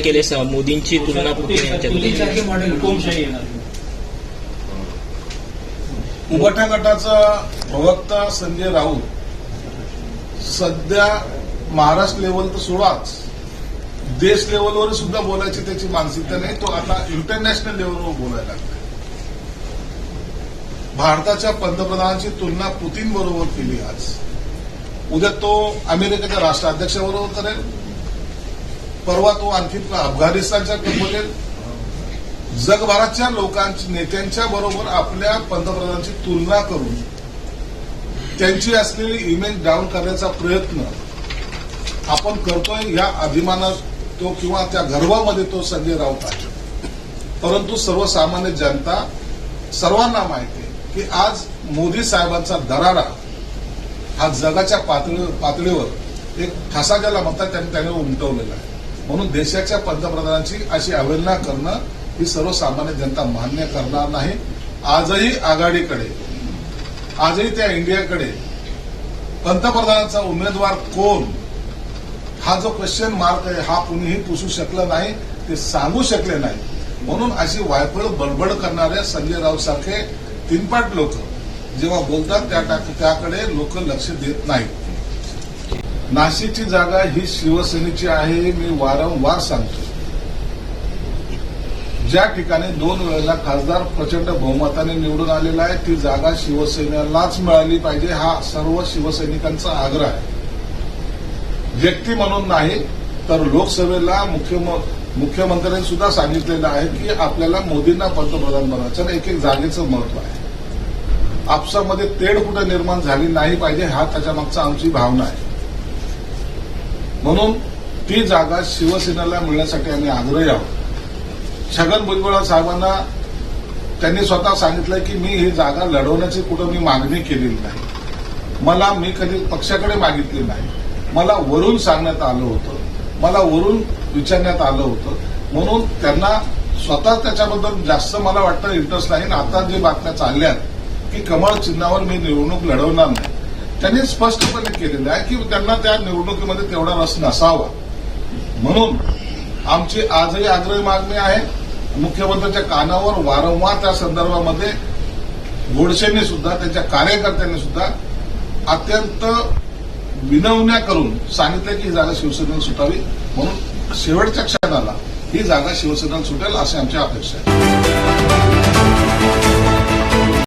केले स- मोदींची तुलना पुतीन पुतीनसारखे मॉडेल हुकुमशाही येणार. उभटा गटाचा प्रवक्ता संजय राऊत सध्या महाराष्ट्र लेवल तर सोडाच. देश लेवलवर सुद्धा बोलायची त्याची मानसिकता नाही. तो आता इंटरनॅशनल लेवलवर बोलायला लागला. भारताच्या पंतप्रधानांची तुलना पुतीन बरोबर केली आज. उद्या तो अमेरिकेच्या राष्ट्राध्यक्षाबरोबर करेल. परवा तो आणखी अफगाणिस्तानच्या कंपनीत जगभराच्या लोकांच्या नेत्यांच्या बरोबर आपल्या पंतप्रधानांची तुलना करून त्यांची असलेली इमेज डाऊन करण्याचा प्रयत्न आपण करतोय या अभिमानात तो किंवा त्या गर्वामध्ये तो संजय राऊत आहे. परंतु सर्वसामान्य जनता सर्वांना माहिती आहे की आज मोदी साहेबांचा दरारा हा जगाच्या पातळी पातळीवर एक ठसा ज्याला म्हणतात त्यांनी त्याने उमटवलेला आहे. म्हणून देशाच्या पंतप्रधानांची अशी अवहेलना करणं ही सर्वसामान्य जनता मान्य करणार नाही. आजही आघाडीकडे आजही त्या इंडियाकडे पंतप्रधानांचा उमेदवार कोण हा जो क्वेश्चन मार्क आहे हा कुणीही पुसू शकलं नाही ते सांगू शकले नाही. म्हणून अशी वायफळ बडबड करणाऱ्या संजय राऊत सारखे तीनपाट लोक जेव्हा बोलतात त्या त्याकडे लोक लक्ष देत नाहीत. नाशिकची जागा ही शिवसेनेची आहे मी वारंवार सांगतो. ज्या ठिकाणी दोन वेळेला खासदार प्रचंड बहुमताने निवडून आलेला आहे ती जागा शिवसेनेलाच मिळाली पाहिजे हा सर्व शिवसैनिकांचा आग्रह आहे. व्यक्ती म्हणून नाही तर लोकसभेला मुख्यमंत्र्यांनी सुद्धा सांगितलेलं आहे की आपल्याला मोदींना पंतप्रधान बनवायचं एक एक जागेचं महत्त्व आहे. आपसामध्ये तेढ कुठे निर्माण झाली नाही पाहिजे हा त्याच्या मागचा आमची भावना आहे. म्हणून ती जागा शिवसेनेला मिळण्यासाठी आम्ही आग्रही आहोत. छगन भुजबळ साहेबांना त्यांनी स्वतः सांगितलं की मी ही जागा लढवण्याची कुठं मी मागणी केलेली नाही. मला मी कधी पक्षाकडे मागितली नाही. मला वरून सांगण्यात आलं होतं. मला वरून विचारण्यात आलं होतं. म्हणून त्यांना स्वतः त्याच्याबद्दल जास्त मला वाटतं इंटरेस्ट नाही. आणि आता जे बातम्या चालल्यात की कमळ चिन्हावर मी निवडणूक लढवणार नाही. त्यांनी स्पष्टपणे केलेलं आहे की त्यांना त्या निवडणुकीमध्ये तेवढा रस नसावा. म्हणून आमची आजही आग्रही मागणी आहे मुख्यमंत्र्यांच्या कानावर वारंवार त्या संदर्भामध्ये गोडसेंनी सुद्धा त्यांच्या कार्यकर्त्यांनी सुद्धा अत्यंत विनवण्या करून सांगितलं की ही जागा शिवसेनेला सुटावी. म्हणून शेवटच्या क्षणाला ही जागा शिवसेनेला सुटेल अशी आमची अपेक्षा आहे.